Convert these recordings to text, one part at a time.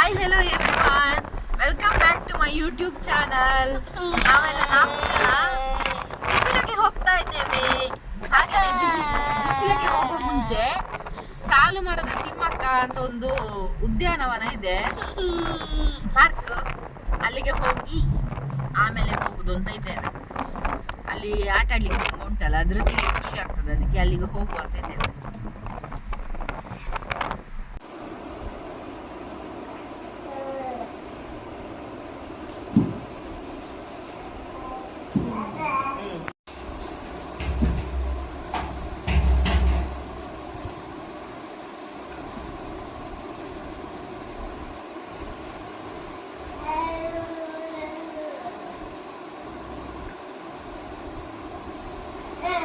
Hi hello everyone welcome back to my YouTube channel ನಾವೆಲ್ಲ ನಾಲ್ಕು ಜನ ಬಿಸಿಲಿಗೆ ಹೋಗ್ತಾ ಇದ್ದೇವೆ. ಹಾಗೆ ಬಿಸಿಲಿಗೆ ಹೋಗೋ ಮುಂಚೆ ಸಾಲು ಮರದ ತಿಮ್ಮಕ್ಕ ಅಂತ ಒಂದು ಉದ್ಯಾನವನ ಇದೆ. ಪಾರ್ಕ್ ಅಲ್ಲಿಗೆ ಹೋಗಿ ಆಮೇಲೆ ಹೋಗುದು ಅಂತ ಇದ್ದೇವೆ. ಅಲ್ಲಿ ಆಟ ಆಡ್ಲಿಕ್ಕೆ ಉಂಟಲ್ಲ ಅದ್ರ ಖುಷಿ ಆಗ್ತದೆ. ಅದಕ್ಕೆ ಅಲ್ಲಿಗೆ ಹೋಗುವ ಅಂತ ಇದ್ದೇವೆ.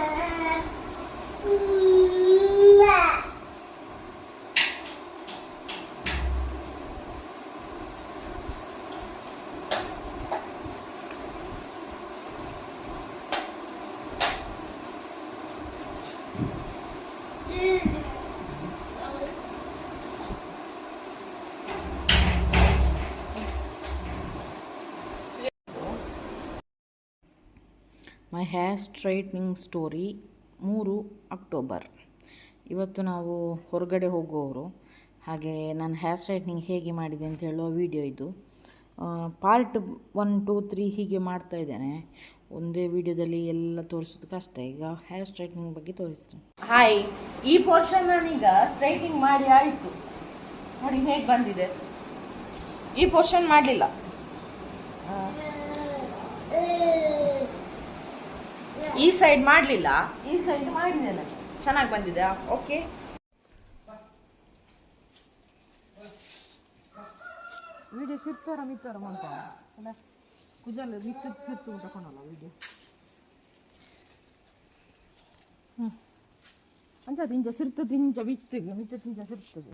ಮೈ ಹೇರ್ ಸ್ಟ್ರೈಟ್ನಿಂಗ್ ಸ್ಟೋರಿ ಮೂರು ಅಕ್ಟೋಬರ್ ಇವತ್ತು ನಾವು ಹೊರಗಡೆ ಹೋಗುವವರು. ಹಾಗೆ ನಾನು ಹೇರ್ ಸ್ಟ್ರೈಟ್ನಿಂಗ್ ಹೇಗೆ ಮಾಡಿದೆ ಅಂತ ಹೇಳುವ ವಿಡಿಯೋ ಇದು. ಪಾರ್ಟ್ ಒನ್ ಟೂ ತ್ರೀ ಹೀಗೆ ಮಾಡ್ತಾ ಇದ್ದೇನೆ. ಒಂದೇ ವಿಡಿಯೋದಲ್ಲಿ ಎಲ್ಲ ತೋರಿಸೋದು ಕಷ್ಟ. ಈಗ ಹೇರ್ ಸ್ಟ್ರೈಟ್ನಿಂಗ್ ಬಗ್ಗೆ ತೋರಿಸ್ತೀನಿ. ಹಾಯ್ ಈ ಪೋರ್ಷನ್ ನಾನೀಗ ಸ್ಟ್ರೈಟಿಂಗ್ ಮಾಡಿ ಆಯಿತು. ನೋಡಿ ಹೇಗೆ ಬಂದಿದೆ. ಈ ಪೋರ್ಷನ್ ಮಾಡಲಿಲ್ಲ. ಈ ಸೈಡ್ ಮಾಡಲಿಲ್ಲ? ಈ ಸೈಡ್ ಮಾಡಿದ್ದೇನೆ. ಚೆನ್ನಾಗಿ ಬಂದಿದೆ ಓಕೆ ವಿಡಿಯೋ ಸಿರ್ತಾರ ಮಿತ್ತಾರ ಅಂತ ಅಲ್ಲ ಕುಜಲ್ಲ ಮಿತ್ತ ಸಿರ್ತು ತಕೊಂಡಲ್ಲ ವಿಡಿಯೋ. ಹ್ಞೂ ಅಂಚ ತಿಂಜ ಸಿರ್ತು ತಿಂಜ ಬಿತ್ತಿಗೆ ಮಿತ್ತ ತಿಂಜ ಸಿರ್ತದೆ.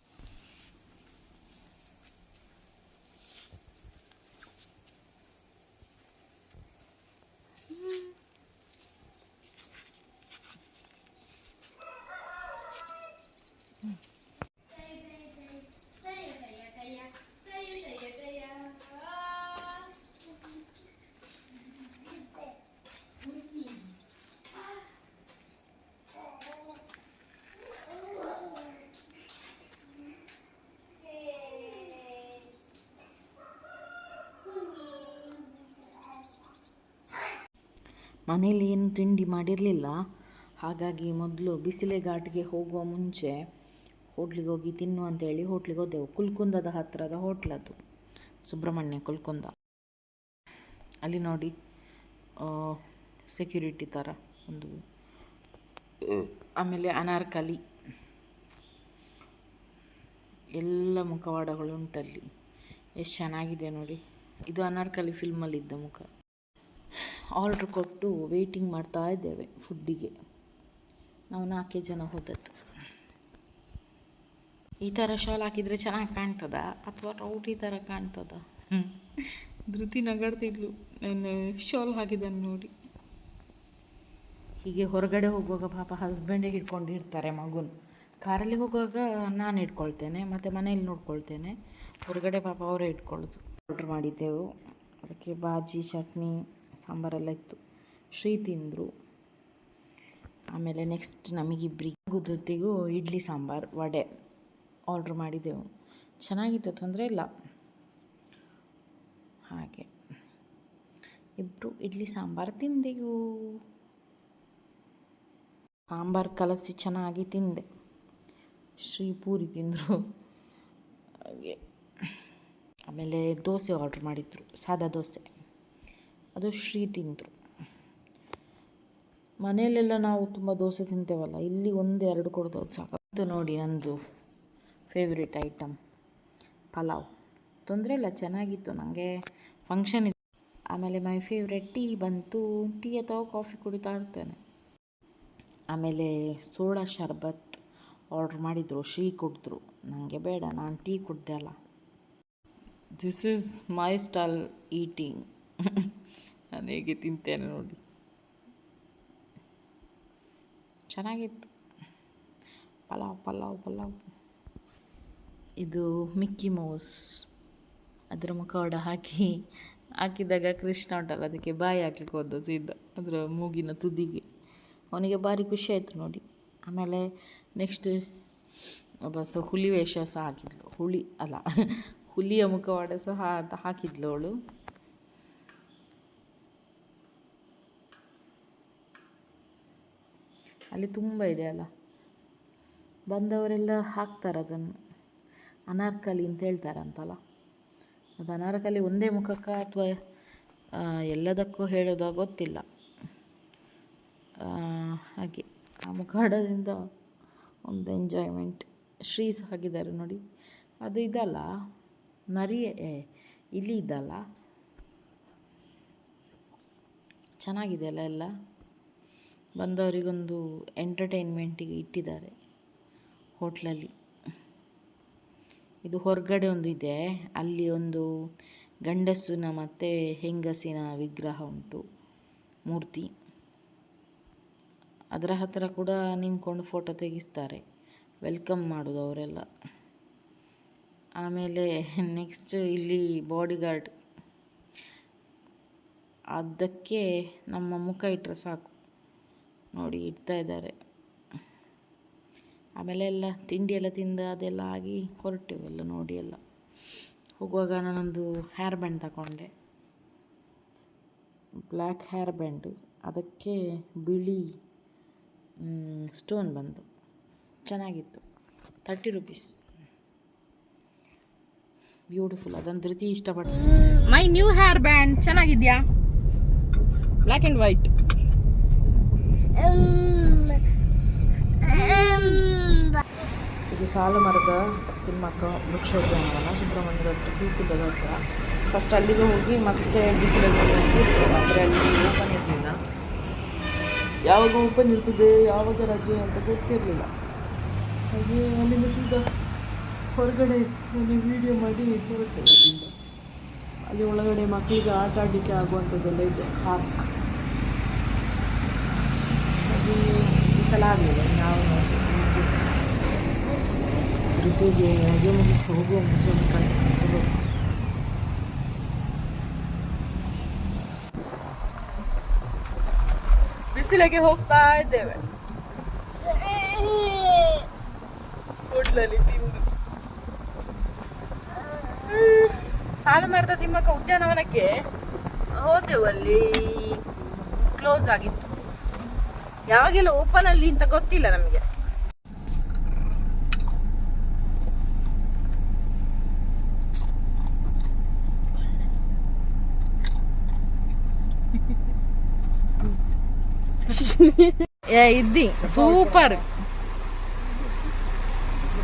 ಮನೇಲಿ ಏನು ತಿಂಡಿ ಮಾಡಿರಲಿಲ್ಲ. ಹಾಗಾಗಿ ಮೊದಲು ಬಿಸಿಲೆ ಘಾಟ್ಗೆ ಹೋಗುವ ಮುಂಚೆ ಹೋಟ್ಲಿಗೆ ಹೋಗಿ ತಿನ್ನು ಅಂತೇಳಿ ಹೋಟ್ಲಿಗೆ ಹೋದೆವು. ಕುಲ್ಕುಂದದ ಹತ್ತಿರದ ಹೋಟ್ಲದು ಸುಬ್ರಹ್ಮಣ್ಯ ಕುಲ್ಕುಂದ. ಅಲ್ಲಿ ನೋಡಿ ಸೆಕ್ಯೂರಿಟಿ ಥರ ಒಂದು, ಆಮೇಲೆ ಅನಾರ್ಕಲಿ. ಎಲ್ಲ ಮುಖವಾಡಗಳು ಉಂಟಲ್ಲಿ. ಎಷ್ಟು ಚೆನ್ನಾಗಿದೆ ನೋಡಿ. ಇದು ಅನಾರ್ಕಲಿ ಫಿಲ್ಮಲ್ಲಿದ್ದ ಮುಖ. ಆರ್ಡ್ರ್ ಕೊಟ್ಟು ವೇಟಿಂಗ್ ಮಾಡ್ತಾ ಇದ್ದೇವೆ ಫುಡ್ಡಿಗೆ ನಾವು ನಾಲ್ಕೇ ಜನ ಹೋದದ್ದು. ಈ ಥರ ಶಾಲ್ ಹಾಕಿದರೆ ಚೆನ್ನಾಗಿ ಕಾಣ್ತದ? ಅಥವಾ ರೌಟಿ ಥರ ಕಾಣ್ತದ? ಧೃತಿ ನಗಾಡ್ತಿದ್ಲು. ನಾನು ಶಾಲ್ ಹಾಕಿದ್ದನ್ನು ನೋಡಿ. ಹೀಗೆ ಹೊರಗಡೆ ಹೋಗುವಾಗ ಪಾಪ ಹಸ್ಬೆಂಡೇ ಹಿಡ್ಕೊಂಡಿರ್ತಾರೆ ಮಗುನ. ಕಾರಲ್ಲಿ ಹೋಗುವಾಗ ನಾನು ಇಟ್ಕೊಳ್ತೇನೆ ಮತ್ತು ಮನೇಲಿ ನೋಡ್ಕೊಳ್ತೇನೆ. ಹೊರಗಡೆ ಪಾಪ ಅವರೇ ಇಟ್ಕೊಳ್ಳೋದು ಆರ್ಡ್ರ್ ಮಾಡಿದ್ದೆವು. ಅದಕ್ಕೆ ಬಾಜಿ, ಚಟ್ನಿ ಸಾಂಬಾರೆಲ್ಲ ಇತ್ತು. ಶ್ರೀ ತಿಂದರು. ಆಮೇಲೆ ನೆಕ್ಸ್ಟ್ ನಮಗಿಬ್ರಿಗೆ ಗುದ್ದೊತ್ತಿಗೂ ಇಡ್ಲಿ ಸಾಂಬಾರು ವಡೆ ಆರ್ಡ್ರ್ ಮಾಡಿದ್ದೆವು ಚೆನ್ನಾಗಿತ್ತು, ತೊಂದರೆ ಇಲ್ಲ. ಹಾಗೆ. ಇಬ್ಬರು ಇಡ್ಲಿ ಸಾಂಬಾರು ತಿಂದೆವು. ಸಾಂಬಾರು ಕಲಸಿ ಚೆನ್ನಾಗಿ ತಿಂದೆ. ಶ್ರೀ ಪೂರಿ ತಿಂದರು. ಹಾಗೆ. ಆಮೇಲೆ ದೋಸೆ ಆರ್ಡ್ರ್ ಮಾಡಿದ್ರು, ಸಾದಾ ದೋಸೆ. ಅದು ಶ್ರೀ ತಿಂದರು. ಮನೆಯಲ್ಲೆಲ್ಲ ನಾವು ತುಂಬ ದೋಸೆ ತಿಂತೇವಲ್ಲ, ಇಲ್ಲಿ ಒಂದು ಎರಡು ಕೊಡೋದು ಅದು ಸಾಕು. ಇದು ನೋಡಿ ನಂದು ಫೇವ್ರೇಟ್ ಐಟಮ್ ಪಲಾವ್. ತೊಂದರೆ ಇಲ್ಲ, ಚೆನ್ನಾಗಿತ್ತು ನನಗೆ ಫಂಕ್ಷನ್ ಇತ್ತು. ಆಮೇಲೆ ಮೈ ಫೇವ್ರೆಟ್ ಟೀ ಬಂತು ಟೀ ಅಥವಾ ಕಾಫಿ ಕುಡಿತಾ ಇರ್ತೇನೆ. ಆಮೇಲೆ ಸೋಡಾ ಶರ್ಬತ್ ಆರ್ಡ್ರ್ ಮಾಡಿದರು, ಶ್ರೀ ಕುಡಿದ್ರು. ನನಗೆ ಬೇಡ, ನಾನು ಟೀ ಕುಡ್ದೆ ಅಲ್ಲ. This is my style eating ನಾನು ಹೇಗೆ ತಿಂತೇನೆ ನೋಡಿ. ಚೆನ್ನಾಗಿತ್ತು. ಪಲಾವ್ ಪಲಾವ್ ಪಲಾವ್. ಇದು ಮಿಕ್ಕಿ ಮೌಸ್. ಅದರ ಮುಖವಾಡ ಹಾಕಿ, ಹಾಕಿದಾಗ ಕೃಷ್ಣ ಉಂಟಲ್ಲ, ಅದಕ್ಕೆ ಬಾಯಿ ಹಾಕ್ಲಿಕ್ಕೆ ಹೋದ ಸೀದಾ ಅದರ ಮೂಗಿನ ತುದಿಗೆ. ಅವನಿಗೆ ಭಾರಿ ಖುಷಿ ಆಯಿತು ನೋಡಿ. ಆಮೇಲೆ ನೆಕ್ಸ್ಟ್ ಬಸ್ ಹುಲಿ ವೇಷ ಸಹ ಹಾಕಿದ್ಲು. ಹುಳಿ ಅಲ್ಲ, ಹುಲಿಯ ಮುಖವಾಡ ಸಹ ಅಂತ ಹಾಕಿದ್ಲು ಅವಳು. ಅಲ್ಲಿ ತುಂಬ ಇದೆ ಅಲ್ಲ. ಬಂದವರೆಲ್ಲ ಹಾಕ್ತಾರೆ ಅದನ್ನು. ಅನಾರ್ಕಲಿ ಅಂತ ಹೇಳ್ತಾರಂತಲ್ಲ. ಅದು ಅನಾರ್ಕಲಿ ಒಂದೇ ಮುಖಕ್ಕ ಅಥವಾ ಎಲ್ಲದಕ್ಕೂ ಹೇಳೋದ ಗೊತ್ತಿಲ್ಲ. ಹಾಗೆ ಆ ಮುಖಾಡದಿಂದ ಒಂದು ಎಂಜಾಯ್ಮೆಂಟ್. ಶ್ರೀಸ್ ಹಾಕಿದ್ದಾರೆ ನೋಡಿ. ಅದು ಇದಲ್ಲ, ನರಿ ಇಲ್ಲಿ ಇಲಿ ಇದಲ್ಲ. ಚೆನ್ನಾಗಿದೆ ಅಲ್ಲ ಎಲ್ಲ? ಬಂದವರಿಗೊಂದು ಎಂಟರ್ಟೈನ್ಮೆಂಟಿಗೆ ಇಟ್ಟಿದ್ದಾರೆ ಹೋಟ್ಲಲ್ಲಿ. ಇದು ಹೊರಗಡೆ ಒಂದು ಇದೆ. ಅಲ್ಲಿ ಒಂದು ಗಂಡಸಿನ ಮತ್ತು ಹೆಂಗಸಿನ ವಿಗ್ರಹ ಉಂಟು, ಮೂರ್ತಿ. ಅದರ ಹತ್ತಿರ ಕೂಡ ನಿಂತ್ಕೊಂಡು ಫೋಟೋ ತೆಗಿಸ್ತಾರೆ. ವೆಲ್ಕಮ್ ಮಾಡೋದು ಅವರೆಲ್ಲ. ಆಮೇಲೆ ನೆಕ್ಸ್ಟ್ ಇಲ್ಲಿ ಬಾಡಿಗಾರ್ಡ್. ಅದಕ್ಕೆ ನಮ್ಮ ಮುಖ ಇಟ್ಟರೆ ಸಾಕು. ನೋಡಿ ಇಡ್ತಾ ಇದ್ದಾರೆ. ಆಮೇಲೆ ಎಲ್ಲ ತಿಂಡಿ ಎಲ್ಲ ತಿಂದು ಅದೆಲ್ಲ ಆಗಿ ಹೊರಟೆವು ಎಲ್ಲ ನೋಡಿ ಎಲ್ಲ. ಹೋಗುವಾಗ ನಾನೊಂದು ಹೇರ್ ಬ್ಯಾಂಡ್ ತಗೊಂಡೆ. ಬ್ಲ್ಯಾಕ್ ಹೇರ್ ಬ್ಯಾಂಡು ಅದಕ್ಕೆ ಬಿಳಿ ಸ್ಟೋನ್ ಬಂದು. ಚೆನ್ನಾಗಿತ್ತು. ತರ್ಟಿ ರುಪೀಸ್ ಬ್ಯೂಟಿಫುಲ್ ಅದೊಂದು ರೀತಿ ಇಷ್ಟಪಟ್ಟು ಮೈ ನ್ಯೂ ಹೇರ್ ಬ್ಯಾಂಡ್ ಚೆನ್ನಾಗಿದ್ಯಾ? ಬ್ಲ್ಯಾಕ್ ಆ್ಯಂಡ್ ವೈಟ್ ಇದು ಸಾಲು ಮರದ ತಿಮ್ಮಕ್ಕ ವೃಕ್ಷೋದ್ಯಾನವನ ಸುಬ್ರಹ್ಮಣ್ಯದ ಗೋಕುಲದ ಹತ್ರ ಫಸ್ಟ್ ಅಲ್ಲಿಗೆ ಹೋಗಿ ಮತ್ತೆ ಬಿಸಿಲಲ್ಲಿ ಆದರೆ ಅಲ್ಲಿ ಓಪನ್ ಇರಲಿಲ್ಲ ಯಾವಾಗ ಓಪನ್ ಇರ್ತದೆ ಯಾವಾಗ ರಜೆ ಅಂತ ಗೊತ್ತಿರಲಿಲ್ಲ. ಹಾಗೆ ಅಲ್ಲಿಂದ ಸೀದಾ ಹೊರಗಡೆ ಅಲ್ಲಿ ವೀಡಿಯೋ ಮಾಡಿ ಬರುತ್ತೆ ಅಲ್ಲಿಂದ. ಅಲ್ಲಿ ಒಳಗಡೆ ಮಕ್ಕಳಿಗೆ ಆಟ ಆಡಲಿಕ್ಕೆ ಆಗುವಂಥದ್ದೆಲ್ಲ ಇದೆ. ಪಾರ್ಕ್ ಅದು ಈ ಸಲ ಆಗಲಿಲ್ಲ ನಾವು ವೃತ್ತಿಗೆ ರಜೆ ಮುಗಿಸಿ ಹೋಗುವ ಮುಂಚೆ ಒಂದು ಕಣ್ಣು ಬಿಸಿಲಿಗೆ ಹೋಗ್ತಾ ಇದ್ದೇವೆ. ಹೋಟ್ಲಲ್ಲಿ ತಿಂದು. ಸಾಲು ಮರದ ತಿಮ್ಮಕ್ಕ ಉದ್ಯಾನವನಕ್ಕೆ ಹೋದೆವು. ಅಲ್ಲಿ ಕ್ಲೋಸ್ ಆಗಿತ್ತು. ಯಾವಾಗೆಲ್ಲ ಓಪನ್ ಅಲ್ಲಿ ಅಂತ ಗೊತ್ತಿಲ್ಲ ನಮಗೆ. ಇದ್ದಿ. ಸೂಪರ್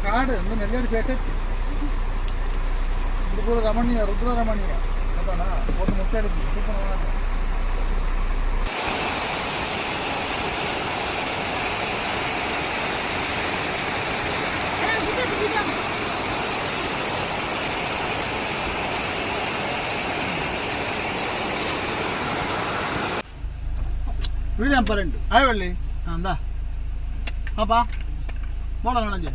ಕಾಡು ಒಂದು ನೆಲ್ಲೇಡಿ ಪೇಟೆ ಇದು ರಮಣೀಯ ರುದ್ರ ರಮಣೀಯ ಅದಾನ ಒಂದು టెంపరెంట్ అవి వెళ్ళి అందా పాపా మోడల్ నడంజే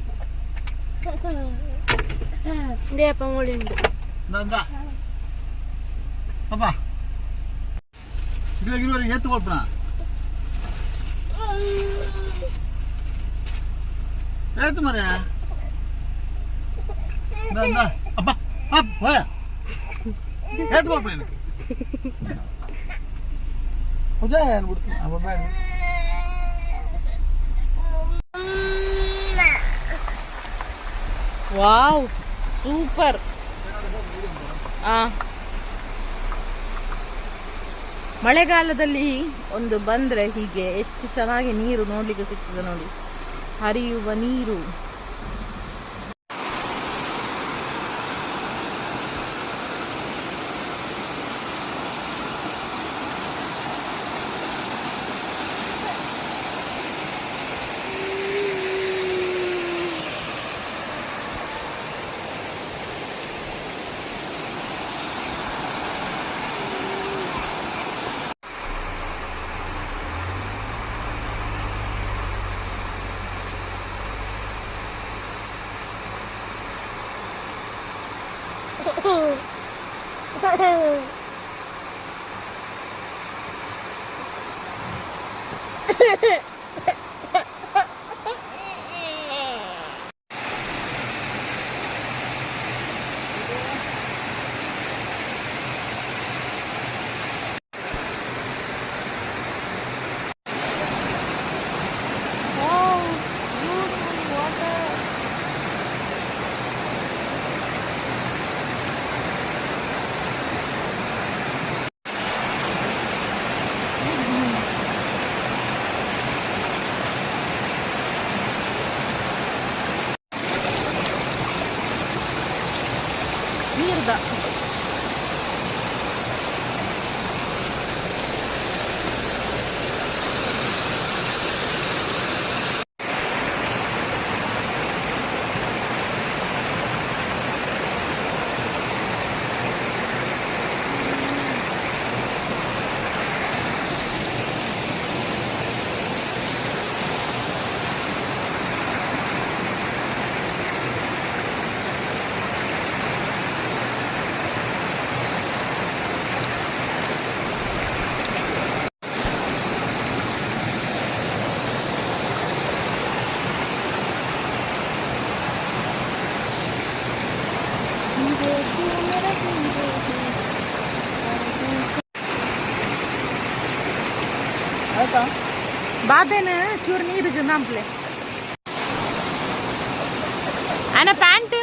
దేప మోడిండు అందా పాపా இதுக்கு ஒரு ஏத்து கொடுப்பா ஏத்து மரியா அப்பா அப்பா ஏத்து கொடுப்பேன் எனக்கு ಬೇಡ ವಾವ್, ಸೂಪರ್. ಮಳೆಗಾಲದಲ್ಲಿ ಒಂದು ಬಂದ್ರೆ ಹೀಗೆ ಎಷ್ಟು ಚೆನ್ನಾಗಿ ನೀರು ನೋಡ್ಲಿಕ್ಕೆ ಸಿಗ್ತದೆ ನೋಡಿ. ಹರಿಯುವ ನೀರು. Hehehe பாபேனு சூர் நீருக்கு தான் பிள்ளை ஆனால் பேண்ட்டு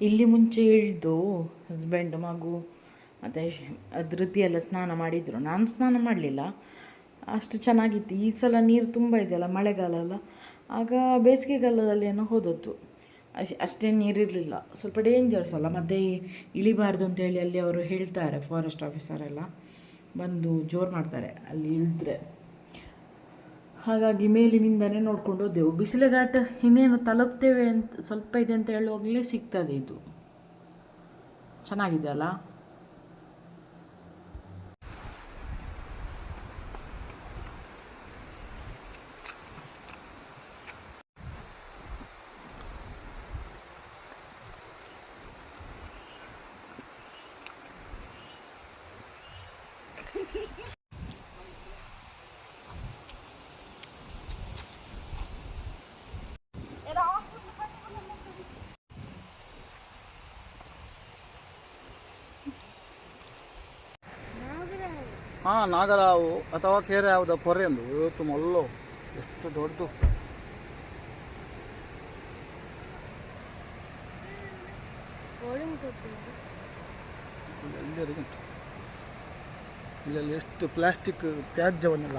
ಇಲ್ಲಿ ಮುಂಚೆ ಇಳಿದು ಹಸ್ಬೆಂಡ್ ಮಗು, ಮತ್ತು ಅದೃತಿ ಎಲ್ಲ ಸ್ನಾನ ಮಾಡಿದರು. ನಾನು ಸ್ನಾನ ಮಾಡಲಿಲ್ಲ. ಅಷ್ಟು ಚೆನ್ನಾಗಿತ್ತು. ಈ ಸಲ ನೀರು ತುಂಬ ಇದೆಯಲ್ಲ, ಮಳೆಗಾಲ ಅಲ್ಲ. ಆಗ ಬೇಸಿಗೆಗಾಲದಲ್ಲಿ ಏನೋ ಹೋದದ್ದು. ಅಶ್ ಅಷ್ಟೇನು ನೀರಿರಲಿಲ್ಲ. ಸ್ವಲ್ಪ ಡೇಂಜರ್ಸ್ ಅಲ್ಲ. ಮತ್ತು ಇಳಿಬಾರ್ದು ಅಂತೇಳಿ ಅಲ್ಲಿ ಅವರು ಹೇಳ್ತಾರೆ ಫಾರೆಸ್ಟ್ ಆಫೀಸರೆಲ್ಲ ಬಂದು ಜೋರು ಮಾಡ್ತಾರೆ. ಅಲ್ಲಿ ಇಳಿದ್ರೆ. ಹಾಗಾಗಿ ಮೇಲಿನಿಂದನೇ ನೋಡ್ಕೊಂಡು ಹೋದೆವು. ಬಿಸಿಲುಘಾಟ ಇನ್ನೇನು ತಲುಪ್ತೇವೆ ಅಂತ ಸ್ವಲ್ಪ ಇದೆ ಅಂತ ಹೇಳುವಾಗಲೇ ಸಿಗ್ತದೆ ಇದು. ಚೆನ್ನಾಗಿದೆ ಅಲ್ಲ? ಹಾಂ ನಾಗರಾವು ಅಥವಾ ಕೇರೆ ಯಾವುದು ಪೊರೆ ಎಂದು ಇವತ್ತು ಮೊಲ್ಲು ಎಷ್ಟು ದೊಡ್ಡದು ಎಲ್ಲರಿಗೂ ಉಂಟು? ಇಲ್ಲೆಲ್ಲ ಎಷ್ಟು ಪ್ಲಾಸ್ಟಿಕ್ ತ್ಯಾಜ್ಯವನ್ನೆಲ್ಲ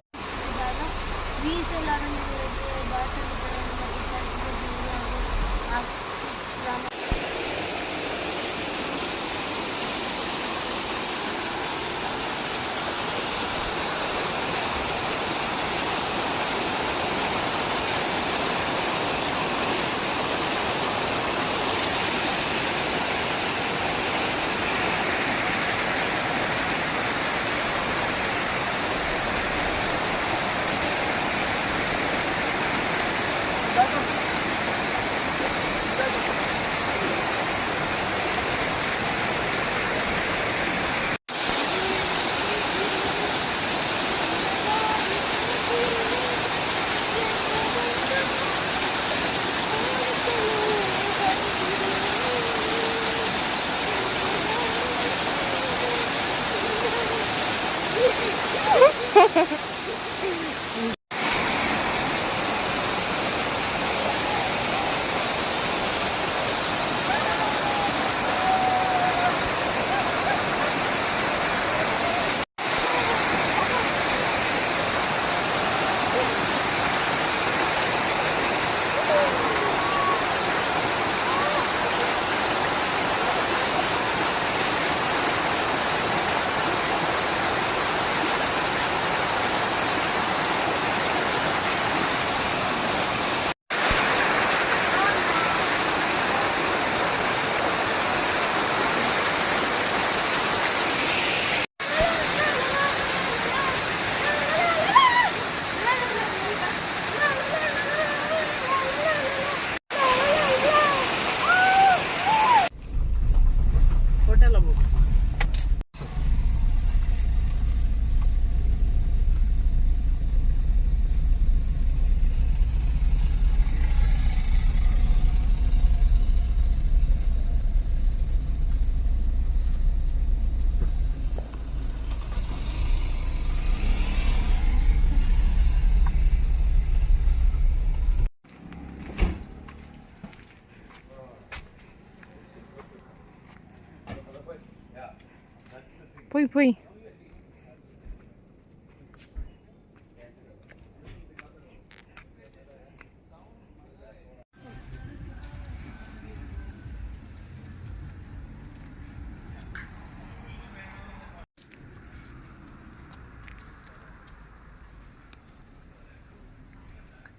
Pui pui.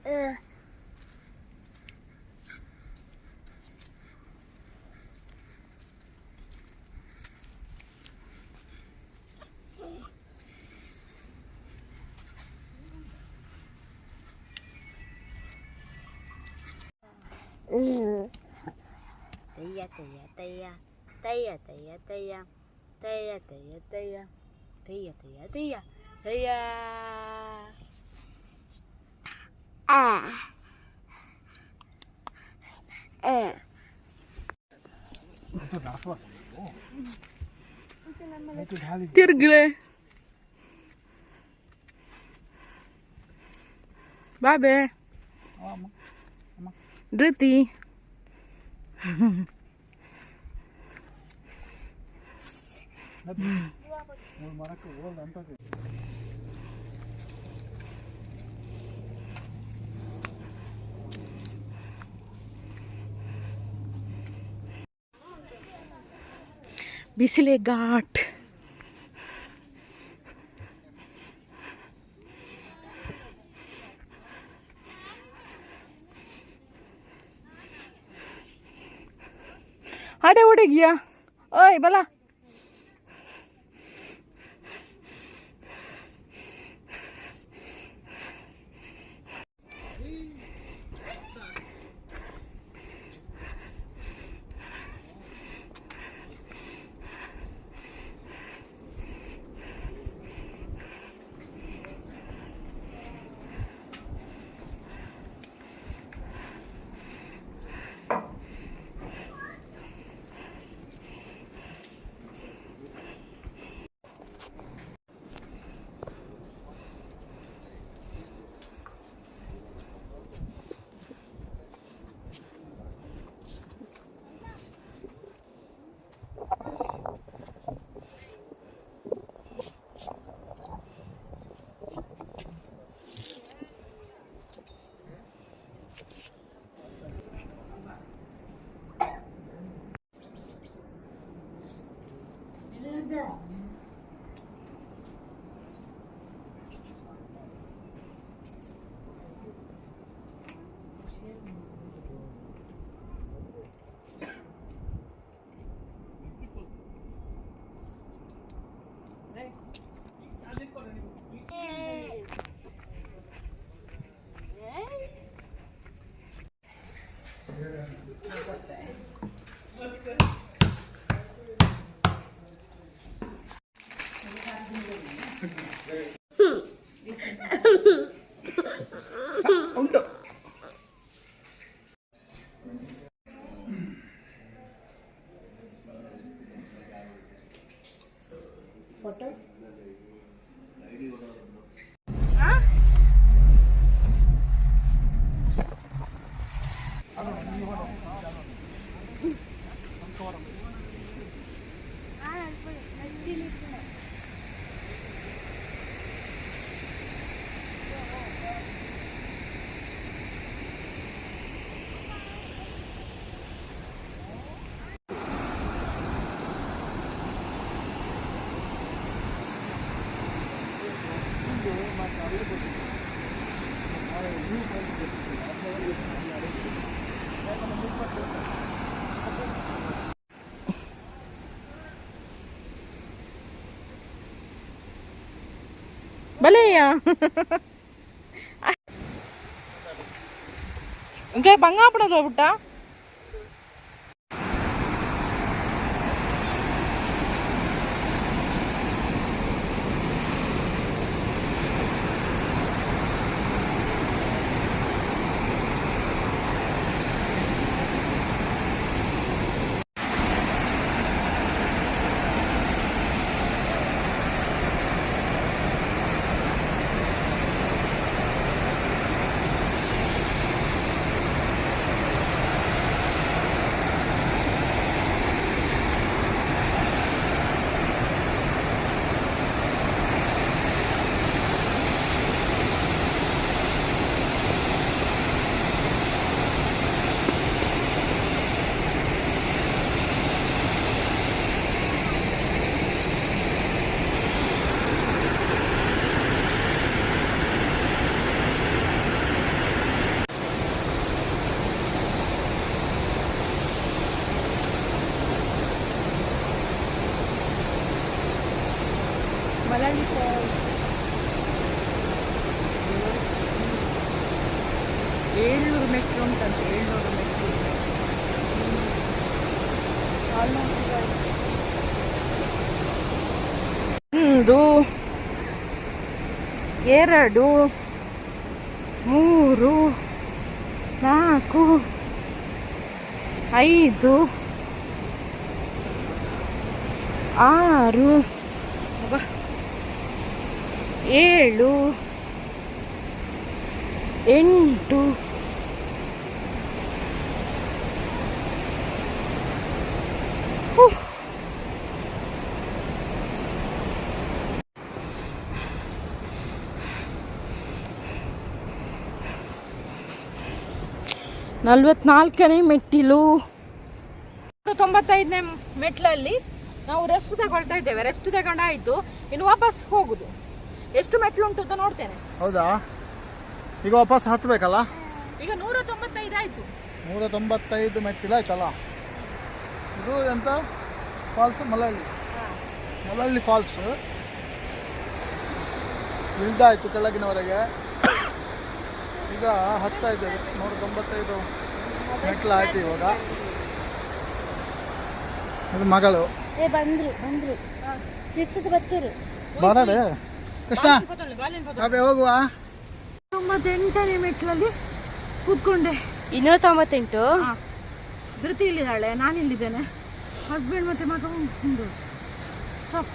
Ugh. Taya, taya, taya. Taya, taya, taya. Taya, taya, taya. Taya, taya, taya. Taya. Ah. Tirgle. Babe. Oh, ಅಂತ ಬಿಸಿಲೆ ಘಾಟ್ घ्या. अय मला wrong. భలేయా ఇంకా బంగాపడ చూపుట్టా ಒಂದು ಎರಡು ಮೂರು ನಾಲ್ಕು ಐದು ಆರು. ಏಳು ಎಂಟು ನಲ್ವತ್ನಾಲ್ಕನೇ ಮೆಟ್ಟಿಲು. ತೊಂಬತ್ತೈದನೇ ಮೆಟ್ಲಲ್ಲಿ ನಾವು ರೆಸ್ಟ್ ತಗೊಳ್ತಾ ಇದ್ದೇವೆ. ರೆಸ್ಟ್ ತಗೊಂಡಾಯ್ತು. ಇನ್ನು ವಾಪಸ್ ಹೋಗುದು. ಎಷ್ಟು ಮೆಟ್ಲು ಉಂಟು ಅಂತ ನೋಡ್ತೇನೆ. ಹೌದಾ? ಈಗ ವಾಪಸ್ ಹತ್ತಬೇಕಲ್ಲ ಈಗ ನೂರ ತೊಂಬತ್ತೈದು ಆಯ್ತು. ನೂರ ತೊಂಬತ್ತೈದು ಮೆಟ್ಟಿಲು ಆಯ್ತಲ್ಲ? ಇದು ಎಂತ? Falls Malahalli Malahalli falls. ಇಳ್ದಾಯ್ತು ಕೆಳಗಿನವರೆಗೆ. ಈಗ ಹತ್ತಾ ಇದ್ದೇವೆ. ನೂರ ತೊಂಬತ್ತೈದು ಮೆಟ್ಲು ಆಯ್ತು ಇವಾಗ. ಅದು ಮಗಳು. ಏ ಬಂದ್ರು ಬಂದ್ರು. ಸಿಕ್ತದ ಬತ್ತರು. ಬಾರಡೆ ಕೃಷ್ಣ? ಹೋಗುವ? ತೊಂಬತ್ತೆಂಟನೇ ಮೆಟ್ಲಲ್ಲಿ ಕೂತ್ಕೊಂಡೆ. ಇನ್ನೂರ ತೊಂಬತ್ತೆಂಟು? ಧೃತಿ ಇಲ್ಲಿದ್ದಾಳೆ ನಾನು ಇಲ್ಲಿದ್ದೇನೆ. ಹಸ್ಬೆಂಡ್ ಮತ್ತೆ ಮಗ ಒಂದು ಸ್ಟಾಪ್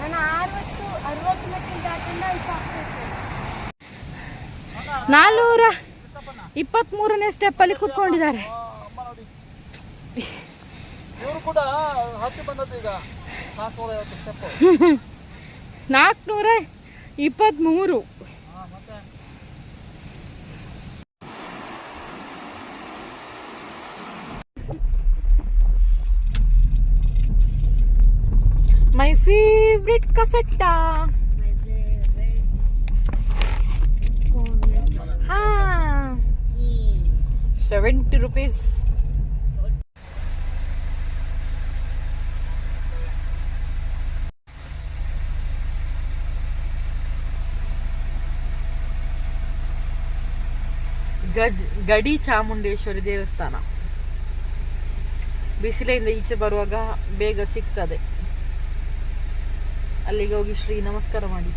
ನಾನು ಅರವತ್ತು ಅರವತ್ತು ಮೆಟ್ಲು ದಾಟಿಂದ ಇಪ್ಪ ನಾಲ್ನೂರ ಅಲ್ಲಿ ಕೂತ್ಕೊಂಡಿದ್ದಾರೆ. ನಾಲ್ಕನೂರ ಇಪ್ಪತ್ತ್ಮೂರು ಮೈ ಫೇವ್ರೆಟ್ ಕಸಟ್ಟ ಸೆವೆಂಟಿ ರುಪೀಸ್ ಗಜ್, ಗಡಿ ಚಾಮುಂಡೇಶ್ವರಿ ದೇವಸ್ಥಾನ. ಬಿಸಿಲಿಂದ ಈಚೆ ಬರುವಾಗ ಬೇಗ ಸಿಗ್ತದೆ. ಅಲ್ಲಿಗೆ ಹೋಗಿ ಶ್ರೀ ನಮಸ್ಕಾರ ಮಾಡಿ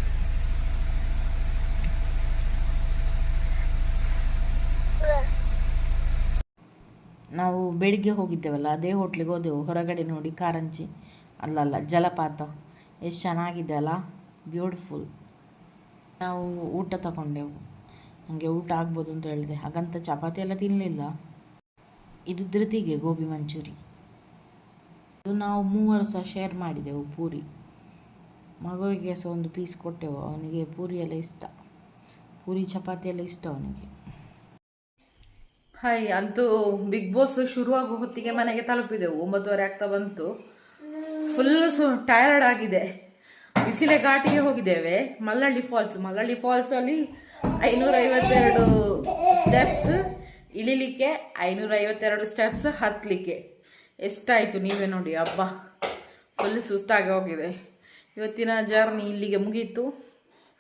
ನಾವು ಬೆಳಿಗ್ಗೆ ಹೋಗಿದ್ದೇವಲ್ಲ, ಅದೇ ಹೋಟ್ಲಿಗೆ ಹೋದೆವು. ಹೊರಗಡೆ ನೋಡಿ ಕಾರಂಜಿ. ಅಲ್ಲಲ್ಲ ಜಲಪಾತ. ಎಷ್ಟು ಚೆನ್ನಾಗಿದೆ ಅಲ್ಲ. ಬ್ಯೂಟಿಫುಲ್ ನಾವು ಊಟ ತಗೊಂಡೆವು. ನನಗೆ ಊಟ ಆಗ್ಬೋದು ಅಂತ ಹೇಳಿದೆ. ಹಾಗಂತ ಚಪಾತಿ ಎಲ್ಲ ತಿನ್ನಲಿಲ್ಲ ಇದು ಧೃತಿಗೆ ಗೋಬಿ ಮಂಚೂರಿ. ಇದು ನಾವು ಮೂವರು ಸಹ ಶೇರ್ ಮಾಡಿದೆವು ಪೂರಿ. ಮಗುವಿಗೆ ಸಹ ಒಂದು ಪೀಸ್ ಕೊಟ್ಟೆವು. ಅವನಿಗೆ ಪೂರಿ ಎಲ್ಲ ಇಷ್ಟ. ಪೂರಿ, ಚಪಾತಿ ಎಲ್ಲ ಇಷ್ಟ ಅವನಿಗೆ. ಹಾಯ್, ಅಂತೂ ಬಿಗ್ ಬಾಸ್ ಶುರುವಾಗೋ ಹೊತ್ತಿಗೆ ಮನೆಗೆ ತಲುಪಿದೆವು ಒಂಬತ್ತುವರೆ ಆಗ್ತಾ ಬಂತು. ಫುಲ್ ಸು ಟಯರ್ಡ್ ಆಗಿದೆ. ಬಿಸಿಲೆ ಘಾಟಿಗೆ ಹೋಗಿದ್ದೇವೆ. ಮಲ್ಲಳ್ಳಿ ಫಾಲ್ಸ್ ಮಲ್ಲಳ್ಳಿ ಫಾಲ್ಸ್ ಅಲ್ಲಿ ಐನೂರ ಐವತ್ತೆರಡು ಸ್ಟೆಪ್ಸ್ ಇಳಿಲಿಕ್ಕೆ ಐನೂರ ಐವತ್ತೆರಡು ಸ್ಟೆಪ್ಸ್ ಹತ್ತಲಿಕ್ಕೆ ಎಷ್ಟಾಯಿತು ನೀವೇ ನೋಡಿ ಹಬ್ಬ ಫುಲ್ ಸುಸ್ತಾಗಿ ಹೋಗಿದೆ. ಇವತ್ತಿನ ಜರ್ನಿ ಇಲ್ಲಿಗೆ ಮುಗೀತು.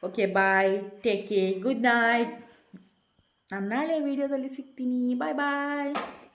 Okay bye take care good night ನಾನು ನಾಳೆ ವಿಡಿಯೋದಲ್ಲಿ ಸಿಗ್ತೀನಿ. ಬಾಯ್ ಬಾಯ್